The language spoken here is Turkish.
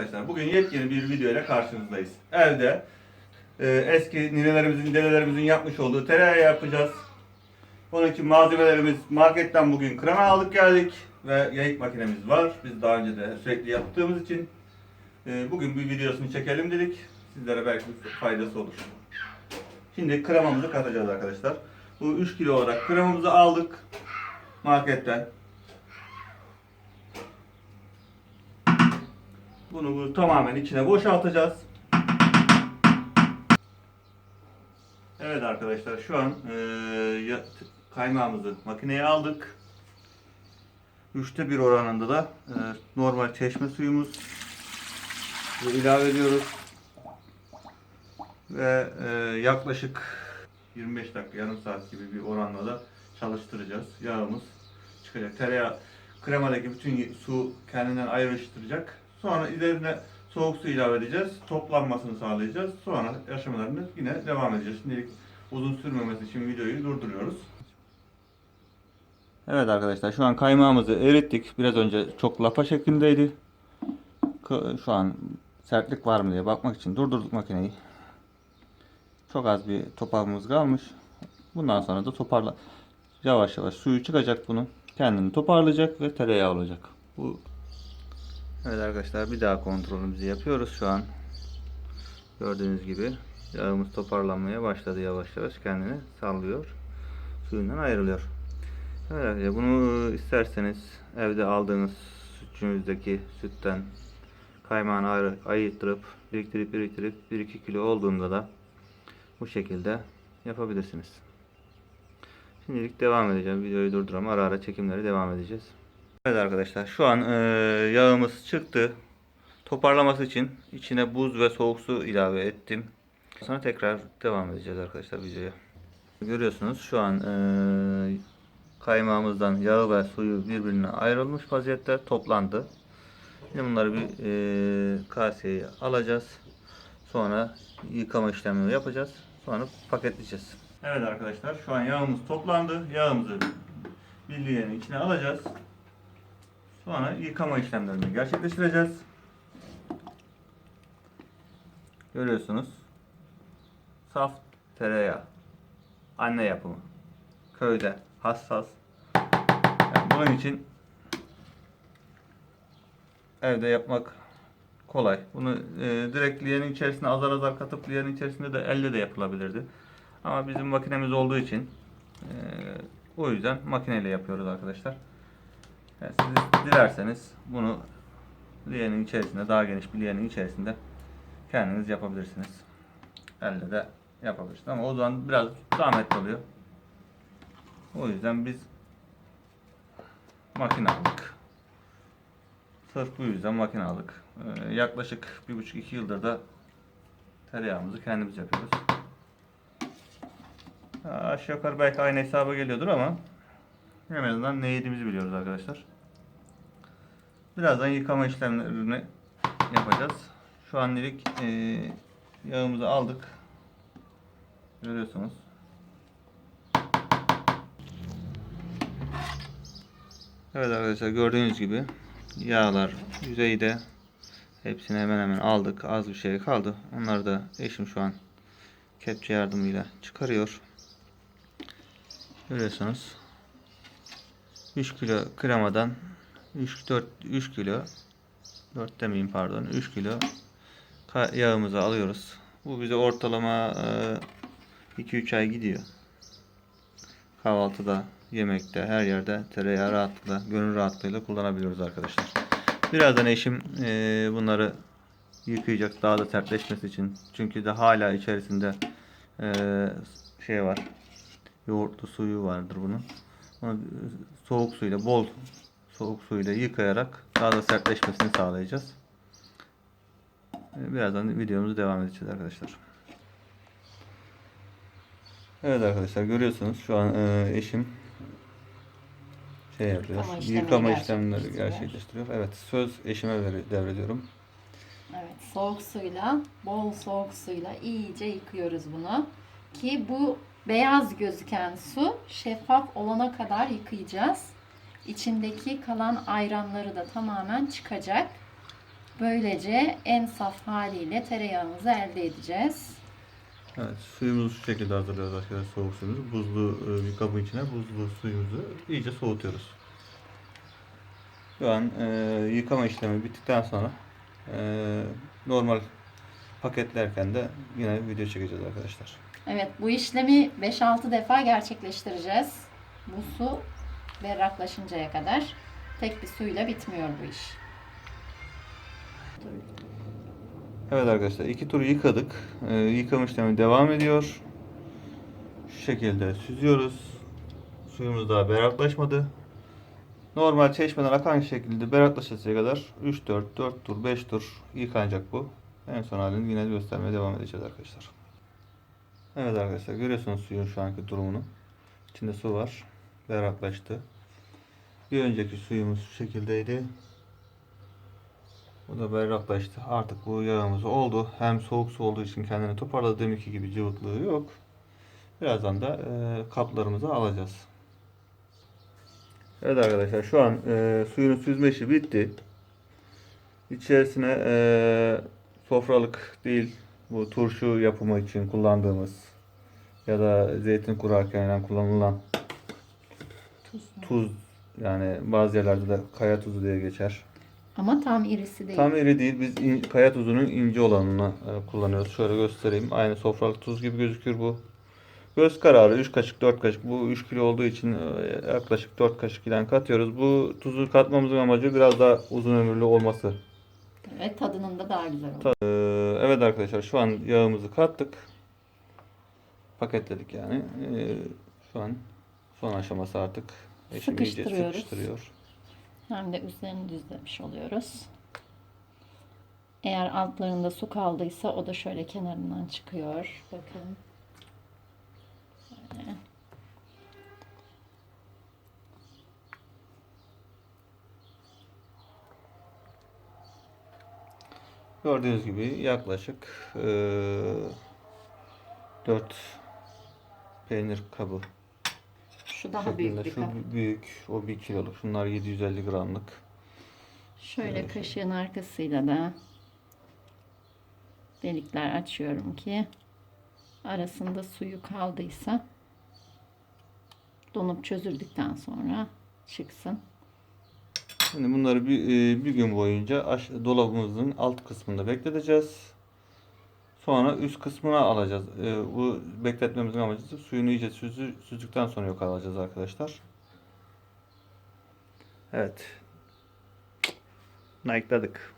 arkadaşlar bugün yepyeni bir video ile karşınızdayız. Evde e, eski ninelerimizin, dedelerimizin yapmış olduğu tereyağı yapacağız. Onun için malzemelerimiz marketten bugün krema aldık geldik ve yayık makinemiz var. Biz daha önce de sürekli yaptığımız için e, bugün bir videosunu çekelim dedik. Sizlere belki faydası olur. Şimdi kremamızı katacağız arkadaşlar. Bu 3 kilo olarak kremamızı aldık marketten. Bunu bu tamamen içine boşaltacağız. Evet arkadaşlar şu an ya- kaymağımızı makineye aldık. Üçte bir oranında da eee, normal çeşme suyumuz ve ilave ediyoruz. Ve eee, yaklaşık 25 dakika yarım saat gibi bir oranla da çalıştıracağız. Yağımız çıkacak. Tereyağı kremadaki bütün su kendinden ayrıştıracak. Sonra üzerine soğuk su ilave edeceğiz. Toplanmasını sağlayacağız. Sonra aşamalarını yine devam edeceğiz. Şimdilik uzun sürmemesi için videoyu durduruyoruz. Evet arkadaşlar şu an kaymağımızı erittik. Biraz önce çok lapa şeklindeydi. Şu an sertlik var mı diye bakmak için durdurduk makineyi. Çok az bir toparımız kalmış. Bundan sonra da toparla yavaş yavaş suyu çıkacak bunun. Kendini toparlayacak ve tereyağı olacak. Bu Evet arkadaşlar bir daha kontrolümüzü yapıyoruz şu an. Gördüğünüz gibi yağımız toparlanmaya başladı yavaş yavaş kendini sallıyor. Suyundan ayrılıyor. Evet arkadaşlar bunu isterseniz evde aldığınız sütçünüzdeki sütten kaymağını ayrı, biriktirip biriktirip 1-2 kilo olduğunda da bu şekilde yapabilirsiniz. Şimdilik devam edeceğim. Videoyu durduram. Ara ara çekimleri devam edeceğiz. Evet arkadaşlar şu an e, yağımız çıktı. Toparlaması için içine buz ve soğuk su ilave ettim. Sonra tekrar devam edeceğiz arkadaşlar videoya. Görüyorsunuz şu an e, kaymağımızdan yağı ve suyu birbirine ayrılmış vaziyette toplandı. Şimdi bunları bir e, kaseye alacağız. Sonra yıkama işlemini yapacağız. Sonra paketleyeceğiz. Evet arkadaşlar şu an yağımız toplandı. Yağımızı bilyenin içine alacağız. Sonra yıkama işlemlerini gerçekleştireceğiz. Görüyorsunuz. Saf tereyağı. Anne yapımı. Köyde hassas. Yani bunun için evde yapmak kolay. Bunu e, direkt liyenin içerisine azar azar katıp liyenin içerisinde de elle de yapılabilirdi. Ama bizim makinemiz olduğu için e, o yüzden makineyle yapıyoruz arkadaşlar. Yani siz dilerseniz bunu liyenin içerisinde daha geniş bir liyenin içerisinde kendiniz yapabilirsiniz. Elle de yapabilirsiniz ama o zaman biraz zahmetli oluyor. O yüzden biz makine aldık. Sırf bu yüzden makine aldık. Ee, yaklaşık bir buçuk iki yıldır da tereyağımızı kendimiz yapıyoruz. Aşağı yukarı belki aynı hesaba geliyordur ama en azından ne yediğimizi biliyoruz arkadaşlar. Birazdan yıkama işlemlerini yapacağız. Şu anlık e, yağımızı aldık. Görüyorsunuz. Evet arkadaşlar gördüğünüz gibi yağlar yüzeyde hepsini hemen hemen aldık. Az bir şey kaldı. Onları da eşim şu an kepçe yardımıyla çıkarıyor. Görüyorsunuz. 3 kilo kremadan 3 4 3 kilo 4 demeyeyim pardon 3 kilo yağımızı alıyoruz. Bu bize ortalama 2-3 ay gidiyor. Kahvaltıda, yemekte, her yerde tereyağı rahatlıkla, gönül rahatlığıyla kullanabiliyoruz arkadaşlar. Birazdan eşim e, bunları yıkayacak daha da sertleşmesi için. Çünkü de hala içerisinde e, şey var. Yoğurtlu suyu vardır bunun. Onu e, soğuk suyla bol soğuk suyla yıkayarak daha da sertleşmesini sağlayacağız. E, Birazdan videomuzu devam edeceğiz arkadaşlar. Evet arkadaşlar görüyorsunuz şu an e, eşim şey yapıyor. Yıkama Yıkama işlemleri gerçekleştiriyor. Evet söz eşime devrediyorum. Evet, soğuk suyla, bol soğuk suyla iyice yıkıyoruz bunu. Ki bu beyaz gözüken su şeffaf olana kadar yıkayacağız. İçindeki kalan ayranları da tamamen çıkacak. Böylece en saf haliyle tereyağımızı elde edeceğiz. Evet, suyumuzu şu şekilde hazırlıyoruz arkadaşlar soğuk suyumuzu. Buzlu e, bir kabın içine buzlu suyumuzu iyice soğutuyoruz. Şu an e, yıkama işlemi bittikten sonra e, normal paketlerken de yine video çekeceğiz arkadaşlar. Evet bu işlemi 5-6 defa gerçekleştireceğiz. Bu su berraklaşıncaya kadar. Tek bir suyla bitmiyor bu iş. Evet arkadaşlar iki tur yıkadık. E, yıkama işlemi devam ediyor. Şu şekilde süzüyoruz. Suyumuz daha berraklaşmadı. Normal çeşmeden akan şekilde berraklaşıncaya kadar 3 4 4 tur 5 tur yıkanacak bu. En son halini yine göstermeye devam edeceğiz arkadaşlar. Evet arkadaşlar görüyorsunuz suyun şu anki durumunu. İçinde su var. Berraklaştı. Bir önceki suyumuz şu şekildeydi. Bu da berraklaştı. Artık bu yağımız oldu. Hem soğuk su olduğu için kendini toparladı. Deminki gibi cıvıklığı yok. Birazdan da e, kaplarımıza alacağız. Evet arkadaşlar şu an e, suyun süzme işi bitti. İçerisine e, sofralık değil bu turşu yapımı için kullandığımız ya da zeytin kurarken kullanılan tuz yani bazı yerlerde de kaya tuzu diye geçer. Ama tam irisi değil. Tam iri değil. Biz in- kaya tuzunun ince olanını e, kullanıyoruz. Şöyle göstereyim. Aynı sofralık tuz gibi gözükür bu. Göz kararı 3 kaşık 4 kaşık. Bu 3 kilo olduğu için e, yaklaşık 4 kaşık ile katıyoruz. Bu tuzu katmamızın amacı biraz daha uzun ömürlü olması. Ve tadının da daha güzel olur. Ta- Ee, Evet arkadaşlar şu an yağımızı kattık. Paketledik yani. Ee, Şu an son aşaması artık. Eşim iyice Sıkıştırıyoruz. sıkıştırıyor. Hem de üzerini düzlemiş oluyoruz. Eğer altlarında su kaldıysa o da şöyle kenarından çıkıyor. Bakın. Böyle. Gördüğünüz gibi yaklaşık eee 4 peynir kabı Şu daha büyük bir Şu kap. büyük, o 1 kiloluk. Şunlar 750 gramlık. Şöyle Evet. kaşığın arkasıyla da delikler açıyorum ki arasında suyu kaldıysa donup çözüldükten sonra çıksın. Şimdi bunları bir, eee, bir gün boyunca dolabımızın alt kısmında bekleteceğiz. Sonra üst kısmına alacağız. Eee, bu bekletmemizin amacı suyunu iyice süzü, süzdükten sonra yok alacağız arkadaşlar. Evet. Nakladık.